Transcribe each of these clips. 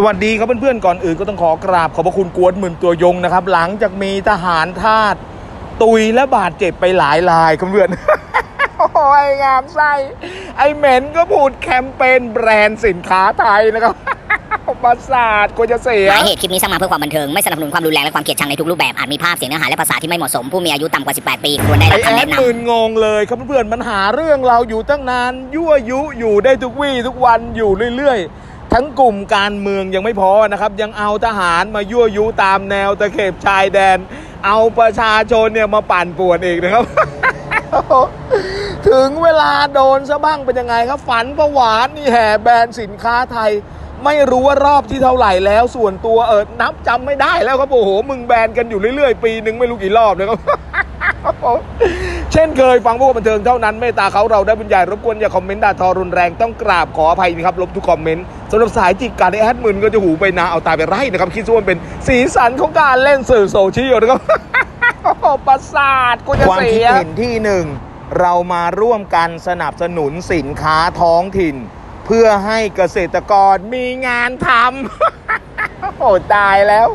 สวัสดีครับเพื่อนๆก่อนอื่นก็ต้องขอกราบขอบพระคุณกวนหมื่นตัวยงนะครับ หลังจากมีทหารทาสตุยและบาดเจ็บไปหลายรายครับเพื่อนโอ้ยงามไส้ไอเหม็นก็พูดแคมเปญแบรนด์สินค้าไทยนะครับประสาทกลัวจะเสียหมายเหตุคลิปนี้สร้างมาเพื่อความบันเทิง ไม่สนับสนุนความรุนแรงและความเกลียดชังในทุกรูปแบบ อาจมีภาพเสียงเนื้อหาและภาษาที่ไม่เหมาะสม ผู้มีอายุต่ำกว่า 18 ปีควรได้ไอรับแอคำดแนะนำหมื่นงงเลยครับเพื่อนๆมันหาเรื่องเราอยู่ตั้งนานยั่วยุอยู่ได้ทุกวี่ทุกวันอยู่เรื่อยๆ ทั้งกลุ่มการเมืองยังไม่พอนะครับ ยังเอาทหารมายั่วยุตามแนวตะเข็บชายแดน เอาประชาชนเนี่ยมาปั่นป่วนเองนะครับ ถึงเวลาโดนซะบ้างเป็นยังไงครับ ฝันประหวานนี่แห่แบรนด์สินค้าไทย ไม่รู้ว่ารอบที่เท่าไหร่แล้วส่วนตัวเออนับจำไม่ได้แล้วครับโอ้โหมึงแบนกันอยู่เรื่อยๆ ปีหนึ่งไม่รู้กี่รอบเลยครับ ช่นเคยฟังพวกบันเทิงเท่านั้นเมตตาเขาเราได้บรรยายรบกวนอย่าคอมเมนต์ด่าทอรุนแรงต้องกราบขออภัยนะครับลบทุกคอมเมนต์สำหรับสายจิกการแอดมินก็จะหูไปนาเอาตาไปไร่นะครับคิดว่ามันเป็นสีสันของการเล่นสื่อโซเชียลนะครับประสาทกูจะเสียความคิดเห็นที่หนึ่งเรามาร่วมกันสนับสนุนสินค้าท้องถิ่น เพื่อให้เกษตรกรมีงานทำ โอ้ตายแล้ว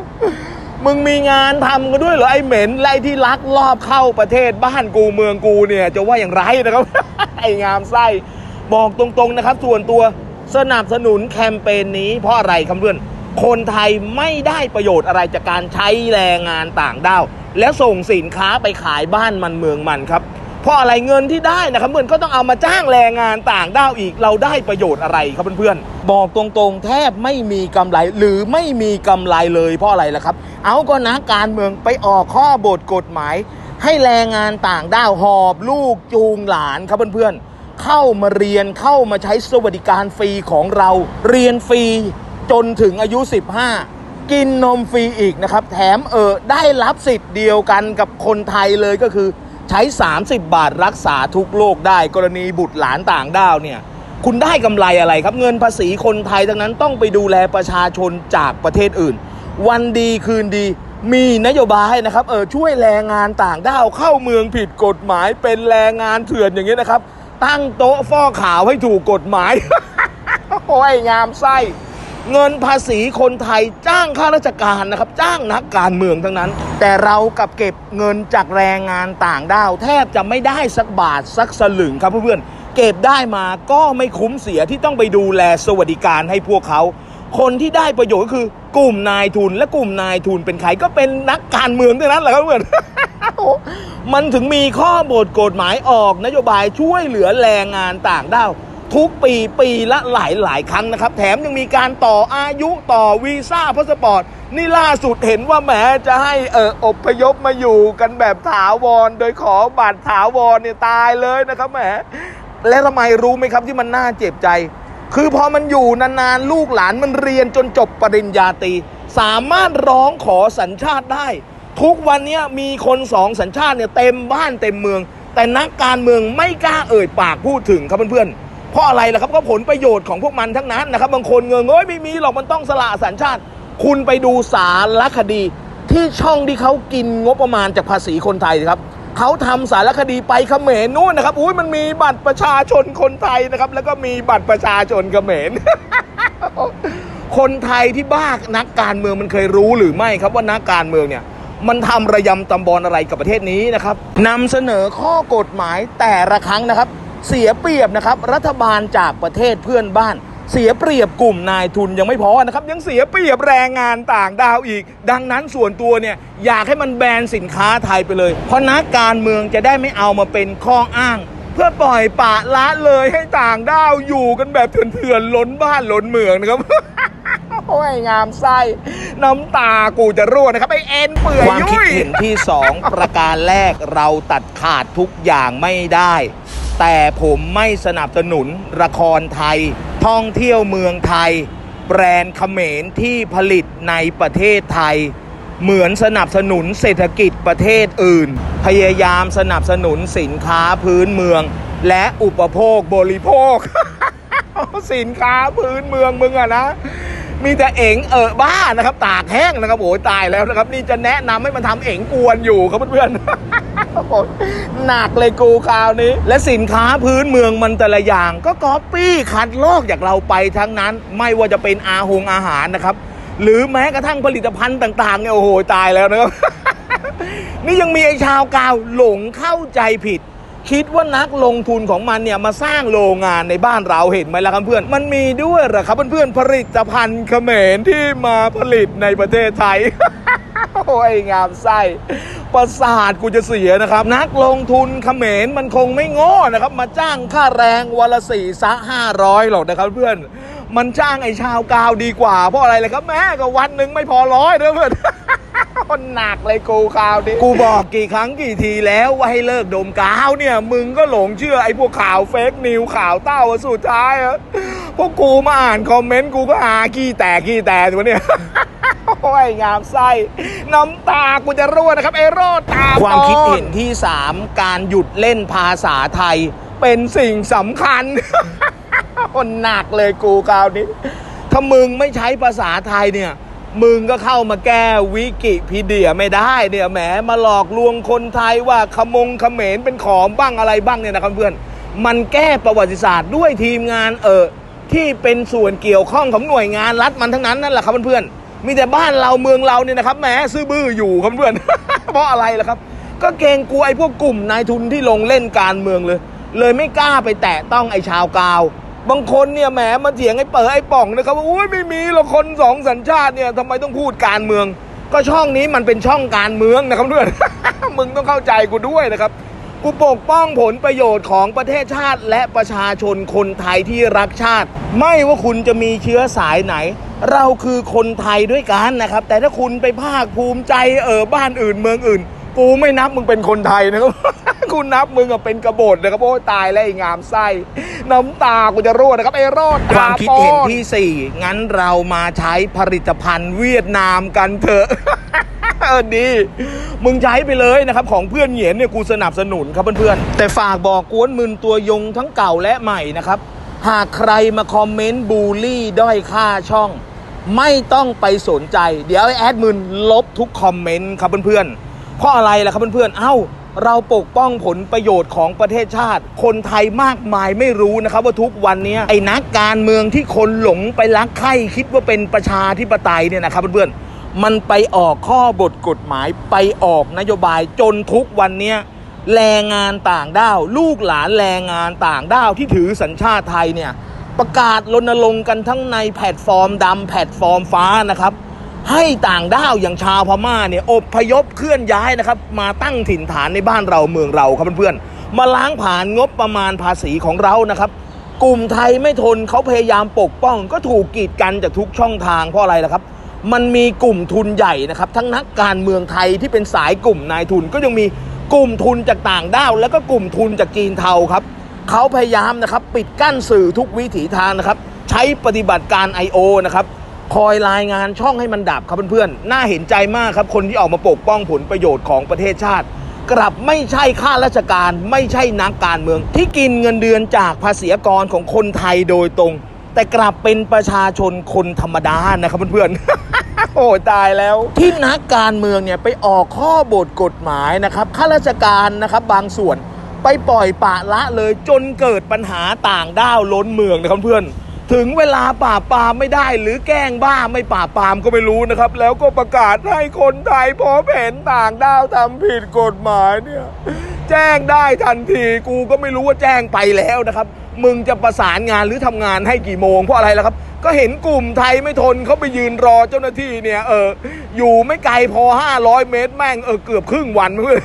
มึงมีงานทำกันด้วยเหรอไอ้เหม็นและไอที่ลักลอบเข้าประเทศบ้านกูเมืองกูเนี่ย จะว่าอย่างไรนะครับ ไอ้งามไส้บอกตรงๆนะครับ ส่วนตัวสนับสนุนแคมเปญนี้เพราะอะไรครับเพื่อนคนไทยไม่ได้ประโยชน์อะไรจากการใช้แรงงานต่างด้าว แล้วส่งสินค้าไปขายบ้านมันเมืองมันครับ เพราะอะไรเงินที่ได้นะครับเพื่อนก็ต้องเอามาจ้างแรงงานต่างด้าวอีกเราได้ประโยชน์อะไรครับเพื่อนๆบอกตรงๆ แทบไม่มีกำไรหรือไม่มีกำไรเลยเพราะอะไรล่ะครับ เอาก็นะการเมืองไปออกข้อบทกฎหมาย ให้แรงงานต่างด้าวหอบลูกจูงหลานครับเพื่อนๆเข้ามาเรียนเข้ามาใช้สวัสดิการฟรีของเรา เรียนฟรีจนถึงอายุ 15กินนมฟรีอีกนะครับ แถมเออได้รับสิทธิ์เดียวกันกับคนไทยเลยก็คือ ใช้ 30 บาทรักษาทุกโรคได้กรณีบุตรหลานต่างด้าวเนี่ย คุณได้กำไรอะไรครับ เงินภาษีคนไทยทั้งนั้นต้องไปดูแลประชาชนจากประเทศอื่น วันดีคืนดีมีนโยบายนะครับเออช่วยแรงงานต่างด้าวเข้าเมืองผิดกฎหมายเป็นแรงงานเถื่อนอย่างนี้ยนะครับ ตั้งโต๊ะฟอกขาวให้ถูกกฎหมายโอ้ยงามไส้ เงินภาษีคนไทยจ้างข้าราชการนะครับ จ้างนักการเมืองทั้งนั้น แต่เรากับเก็บเงินจากแรงงานต่างด้าว แทบจะไม่ได้สักบาทสักสลึงครับเพื่อนๆเก็บได้มาก็ไม่คุ้มเสียที่ต้องไปดูแลสวัสดิการให้พวกเขา คนที่ได้ประโยชน์ก็คือกลุ่มนายทุนและกลุ่มนายทุนเป็นใครก็เป็นนักการเมืองเท่านั้นแหละครับเพื่อนมันถึงมีข้อบทกฎหมายออกนโยบายช่วยเหลือแรงงานต่างด้าว ทุกปีปีละหลายหลายครั้งนะครับ แถมยังมีการต่ออายุต่อวีซ่าพาสปอร์ต นี่ล่าสุดเห็นว่าแหมจะให้เอออพยพมาอยู่กันแบบถาวร โดยขอบัตรถาวรเนี่ยตายเลยนะครับแหมและทำไมรู้ไหมครับที่มันน่าเจ็บใจ คือพอมันอยู่นานๆลูกหลานมันเรียนจนจบปริญญาตรีสามารถร้องขอสัญชาติได้ ทุกวันนี้มีคนสองสัญชาติเนี่ยเต็มบ้านเต็มเมือง แต่นักการเมืองไม่กล้าเอ่ยปากพูดถึงครับเพื่อนๆ เพราะอะไรล่ะครับก็ผลประโยชน์ของพวกมันทั้งนั้นนะครับ บางคนเงงเอ้ยไม่มีหรอกมันต้องสละสัญชาติ คุณไปดูสารคดี ที่ช่องที่เขากินงบประมาณจากภาษีคนไทยครับเขาทำสารคดีไปเขมรนู่นนะครับ อุ้ยมันมีบัตรประชาชนคนไทยนะครับ แล้วก็มีบัตรประชาชนเขมร คนไทยที่บ้านักการเมืองมันเคยรู้หรือไม่ครับว่านักการเมืองเนี่ย มันทำระยำตำบอลอะไรกับประเทศนี้นะครับนำเสนอข้อกฎหมายแต่ละครั้งนะครับ เสียเปรียบนะครับ รัฐบาลจากประเทศเพื่อนบ้าน เสียเปรียบกลุ่มนายทุนยังไม่พอนะครับ ยังเสียเปรียบแรงงานต่างดาวอีก ดังนั้นส่วนตัวเนี่ยอยากให้มันแบนสินค้าไทยไปเลย เพราะนักการเมืองจะได้ไม่เอามาเป็นข้ออ้างเพื่อปล่อยปะละเลยให้ต่างด้าวอยู่กันแบบเถื่อนๆล้นบ้านล้นเมืองนะครับ โอ้ยงามไส้น้ำตากูจะร่วงนะครับไอเอ็นเปื่อยความคิดเห็นที่ 2 ประการแรกเราตัดขาดทุกอย่างไม่ได้ แต่ผมไม่สนับสนุนละครไทย ท่องเที่ยวเมืองไทย แบรนด์เขมรที่ผลิตในประเทศไทย เหมือนสนับสนุนเศรษฐกิจประเทศอื่น พยายามสนับสนุนสินค้าพื้นเมือง และอุปโภคบริโภค สินค้าพื้นเมืองมึงอะนะมีแต่เอ๋งเออบ้านะครับ ตากแห้งนะครับโอ้ยตายแล้วนะครับ นี่จะแนะนำให้มันทำเอ๋งกวนอยู่ครับเพื่อนๆ หนักเลยกูคราวนี้ และสินค้าพื้นเมืองมันแต่ละอย่าง ก็ก๊อปปี้คัดลอกจากเราไปทั้งนั้น ไม่ว่าจะเป็นอาหงอาหารนะครับ หรือแม้กระทั่งผลิตภัณฑ์ต่างๆเนี่ยโอ้โหตายแล้วนะครับ นี่ยังมีไอ้ชาวกาวหลงเข้าใจผิดคิดว่านักลงทุนของมันเนี่ยมาสร้างโรงงานในบ้านเราเห็นไหมล่ะครับเพื่อน มันมีด้วยเหรอครับเพื่อนๆผลิตภัณฑ์เขมรที่มาผลิตในประเทศไทย โอ้ยงามไส้ ประสาทกูจะเสียนะครับ นักลงทุนเขมรมันคงไม่โง่นะครับ มาจ้างค่าแรงวันละสี่ซะห้าร้อยหรอกนะครับเพื่อนมันจ้างไอ้ชาวกาวดีกว่าเพราะอะไรเลยครับแม่ก็วันหนึ่งไม่พอร้อยนะเพื่อนมันหนักเลยกูคราวนี้กูบอกกี่ครั้งกี่ทีแล้วว่าให้เลิกดมกาวเนี่ย มึงก็หลงเชื่อไอ้พวกข่าวเฟกนิวข่าวเต้าสุดท้ายอะพวกกูมาอ่านคอมเมนต์กูก็หาขี้แตกขี้แตกตัวเนี่ย โอ้ยงามไส้น้ำตากูจะรั่วนะครับไอ้โรดตาความคิดเห็นที่ 3 การหยุดเล่นภาษาไทย เป็นสิ่งสำคัญคนหนักเลยกูคราวนี้ ถ้ามึงไม่ใช้ภาษาไทยเนี่ย มึงก็เข้ามาแก้วิกิพีเดียไม่ได้เนี่ยแหมมาหลอกลวงคนไทยว่าขมงขเขมรเป็นของบ้างอะไรบ้างเนี่ยนะครับเพื่อนมันแก้ประวัติศาสตร์ด้วยทีมงานเออที่เป็นส่วนเกี่ยวข้องของหน่วยงานรัฐมันทั้งนั้นนั่นแหละครับเพื่อนๆ มีแต่บ้านเราเมืองเราเนี่ยนะครับแหมซื้อบื้ออยู่ครับเพื่อน เพราะอะไรล่ะครับ ก็เกรงกลัวไอ้พวกกลุ่มนายทุนที่ลงเล่นการเมืองเลย เลยไม่กล้าไปแตะต้องไอ้ชาวกาว บางคนเนี่ยแหมมาเถียงไอ้เปิดไอ้ป่องนะครับว่าอุ้ยไม่มีหรอกคนสองสัญชาติเนี่ยทำไมต้องพูดการเมือง ก็ช่องนี้มันเป็นช่องการเมืองนะครับเพื่อน มึงต้องเข้าใจกูด้วยนะครับกูปกป้องผลประโยชน์ของประเทศชาติ และประชาชนคนไทยที่รักชาติ ไม่ว่าคุณจะมีเชื้อสายไหนเราคือคนไทยด้วยกันนะครับ แต่ถ้าคุณไปภาคภูมิใจเออบ้านอื่นเมืองอื่น กูไม่นับมึงเป็นคนไทยนะครับ กูนับมึงอะเป็นกบฏนะครับโอ้ยตายแล้วไอ้งามไส้น้ำตากูจะรั่วนะครับไอ้รอดความคิดเห็นที่ 4 งั้นเรามาใช้ผลิตภัณฑ์เวียดนามกันเถอะเออดี มึงใช้ไปเลยนะครับ ของเพื่อนเหยียนเนี่ยกูสนับสนุนครับเพื่อนๆแต่ฝากบอกกวนมึนตัวยงทั้งเก่าและใหม่นะครับ หากใครมาคอมเมนต์บูลลี่ด้อยค่าช่อง ไม่ต้องไปสนใจ เดี๋ยวแอดมินลบทุกคอมเมนต์ครับเพื่อนๆเพราะอะไรล่ะครับเพื่อนๆเอ้า เราปกป้องผลประโยชน์ของประเทศชาติ คนไทยมากมายไม่รู้นะครับ ว่าทุกวันนี้ไอ้นักการเมืองที่คนหลงไปรักใคร่คิดว่าเป็นประชาธิปไตยเนี่ยนะครับเพื่อนๆมันไปออกข้อบทกฎหมายไปออกนโยบายจนทุกวันนี้ แรงงานต่างด้าว ลูกหลานแรงงานต่างด้าวที่ถือสัญชาติไทยเนี่ย ประกาศรณรงค์กันทั้งในแพลตฟอร์มดำแพลตฟอร์มฟ้านะครับ ให้ต่างด้าวอย่างชาวพม่าเนี่ยอบพยพเคลื่อนย้ายนะครับ มาตั้งถิ่นฐานในบ้านเราเมืองเราครับเพื่อนๆมาล้างผ่านงบประมาณภาษีของเรานะครับ กลุ่มไทยไม่ทนเขาพยายามปกป้อง ก็ถูกกีดกันจากทุกช่องทางเพราะอะไรล่ะครับมันมีกลุ่มทุนใหญ่นะครับ ทั้งนักการเมืองไทยที่เป็นสายกลุ่มนายทุนก็ยังมี กลุ่มทุนจากต่างด้าว แล้วก็กลุ่มทุนจากจีนเทาครับเขาพยายามนะครับปิดกั้นสื่อทุกวิถีทางนะครับ ใช้ปฏิบัติการ I.O. นะครับคอยรายงานช่องให้มันดับครับเพื่อนๆ น่าเห็นใจมากครับ คนที่ออกมาปกป้องผลประโยชน์ของประเทศชาติ กลับไม่ใช่ข้าราชการ ไม่ใช่นักการเมือง ที่กินเงินเดือนจากภาษีกรของคนไทยโดยตรง แต่กลับเป็นประชาชนคนธรรมดานะครับเพื่อนๆ โอ้ตายแล้ว ที่นักการเมืองเนี่ยไปออกข้อบทกฎหมายนะครับข้าราชการนะครับบางส่วนไปปล่อยปะละเลยจนเกิดปัญหาต่างด้าวล้นเมืองนะครับเพื่อน ถึงเวลาป่าบปรามไม่ได้หรือแกล้งบ้าไม่ป่าบปรามก็ไม่รู้นะครับ แล้วก็ประกาศให้คนไทยพบเห็นต่างด้าวทำผิดกฎหมายเนี่ย แจ้งได้ทันทีกูก็ไม่รู้ว่าแจ้งไปแล้วนะครับ มึงจะประสานงานหรือทำงานให้กี่โมงเพราะอะไรล่ะครับ ก็เห็นกลุ่มไทยไม่ทนเขาไปยืนรอเจ้าหน้าที่เนี่ยเอออยู่ไม่ไกลพอ 500 เมตรแม่งเออเกือบครึ่งวันเพื่อน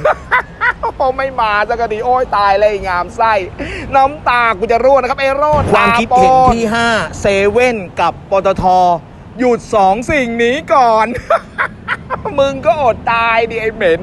โอ้ไม่มาสักทีโอ้ยตายเลยงามไส้ น้ำตากูจะร่วงนะครับไอ้โรดความคิดเห็นที่5เซเว่นกับปตทหยุดสองสิ่งนี้ก่อน มึงก็อดตายดิไอ้เหม็น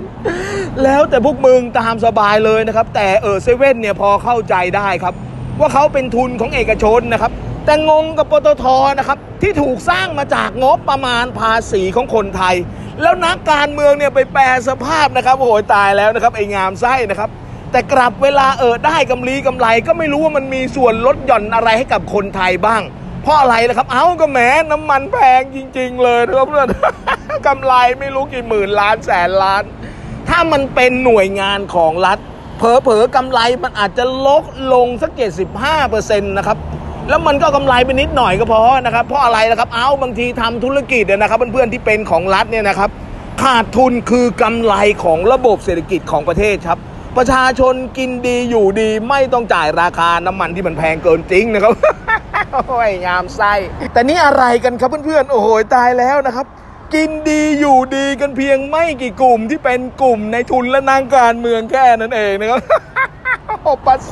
แล้วแต่พวกมึงตามสบายเลยนะครับ แต่เออเซเว่นเนี่ยพอเข้าใจได้ครับ ว่าเขาเป็นทุนของเอกชนนะครับ แต่งงกับปตทนะครับที่ถูกสร้างมาจากงบประมาณภาษีของคนไทย แล้วนักการเมืองเนี่ยไปแปลสภาพนะครับโอ้โหตายแล้วนะครับไอ้งามไส้นะครับ แต่กลับเวลาเออได้กำไรกำไร ก็ไม่รู้ว่ามันมีส่วนลดหย่อนอะไรให้กับคนไทยบ้าง เพราะอะไรนะครับ เอ้าก็แหมน้ำมันแพงจริง ๆ เลยนะครับเพื่อนกำไรไม่รู้กี่หมื่นล้านแสนล้าน ถ้ามันเป็นหน่วยงานของรัฐ เผลอๆกำไรมันอาจจะลดลงสักเจ็ดสิบห้าเปอร์เซ็นต์นะครับแล้วมันก็กำไรไปนิดหน่อยก็พอนะครับ เพราะอะไรนะครับ เอาบางทีทำธุรกิจเนี่ยนะครับเพื่อนๆที่เป็นของรัฐเนี่ยนะครับ ขาดทุนคือกำไรของระบบเศรษฐกิจของประเทศครับ ประชาชนกินดีอยู่ดีไม่ต้องจ่ายราคาน้ำมันที่มันแพงเกินจริงนะครับโอ้ยงามไส้แต่นี่อะไรกันครับเพื่อนๆโอ้โหตายแล้วนะครับ กินดีอยู่ดีกันเพียงไม่กี่กลุ่มที่เป็นกลุ่มในทุนและนางการเมืองแค่นั้นเองนะครับ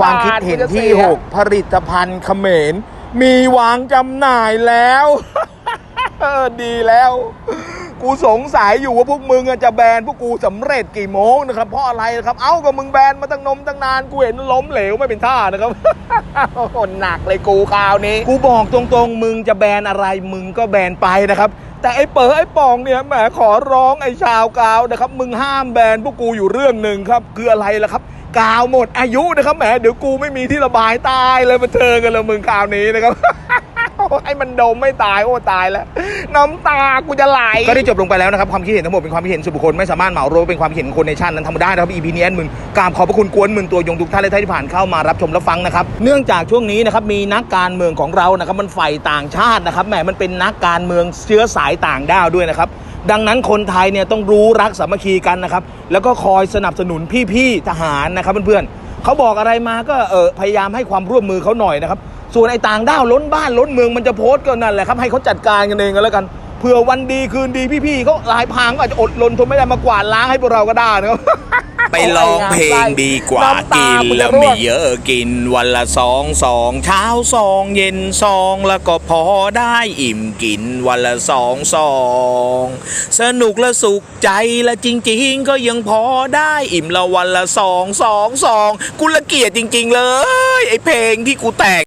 ความคิดเห็นที่ 6 ผลิตภัณฑ์เขมร มีวางจำหน่ายแล้วเออดีแล้ว กูสงสัยอยู่ว่าพวกมึงอะจะแบนพวกกูสำเร็จกี่โมงนะครับ เพราะอะไรนะครับ เอ้าก็มึงแบนมาตั้งนมตั้งนานกูเห็นล้มเหลวไม่เป็นท่านะครับโอ้โหหนักเลยกูคราวนี้ กูบอกตรงๆ มึงจะแบนอะไรมึงก็แบนไปนะครับ แต่ไอ้เป๋อไอ้ปองเนี่ยแหมขอร้องไอ้ชาวกาวนะครับ มึงห้ามแบนพวกกูอยู่เรื่องหนึ่งครับ คืออะไรล่ะครับ กาวหมดอายุนะครับแหมเดี๋ยวกูไม่มีที่ระบายตายเลยมาเทิงกันเลยมึงคราวนี้นะครับ ไอ้มันดมไม่ตายโอ้ตายแล้ว น้ำตากูจะไหลก็ได้จบลงไปแล้วนะครับความคิดเห็นทั้งหมดเป็นความคิดเห็นส่วนบุคคลไม่สามารถเหมารวมเป็นความคิดเห็นของคนในชาตินั้นทำได้นะครับ EP นี้มึงกราบขอบพระคุณกวนมึงตัวยงทุกท่านและท่านที่ผ่านเข้ามารับชมและฟังนะครับเนื่องจากช่วงนี้นะครับมีนักการเมืองของเรานะครับมันใฝ่ต่างชาตินะครับแหมมันเป็นนักการเมืองเชื้อสายต่างด้าวด้วยนะครับดังนั้นคนไทยเนี่ยต้องรู้รักสามัคคีกันนะครับแล้วก็คอยสนับสนุนพี่ๆทหารนะครับเพื่อนๆเขาบอกอะไรมาก็เออพยายามให้ความร่วมมือเขาหน่อยนะครับ ส่วนไอ้ต่างด้าวล้นบ้านล้นเมืองมันจะโพสต์ก็นั่นแหละครับให้เขาจัดการกันเองก็แล้วกันเผื่อวันดีคืนดีพี่ๆเขาหลายพรางก็อาจจะอดรนทนไม่ได้มากวาดล้างให้พวกเราก็ได้นะครับ ไปร้องเพลงดีกว่ากินแล้วม่วงเยอะกินวันละสองสองเช้าสองเย็นสองแล้วก็พอได้อิ่มกินวันละสองสองสนุกและสุขใจและจริง ๆ ก็ยังพอได้อิ่มละวันละสองสองสองกูละเกียดจริง ๆ เลย ไอเพลงที่กูแต่ง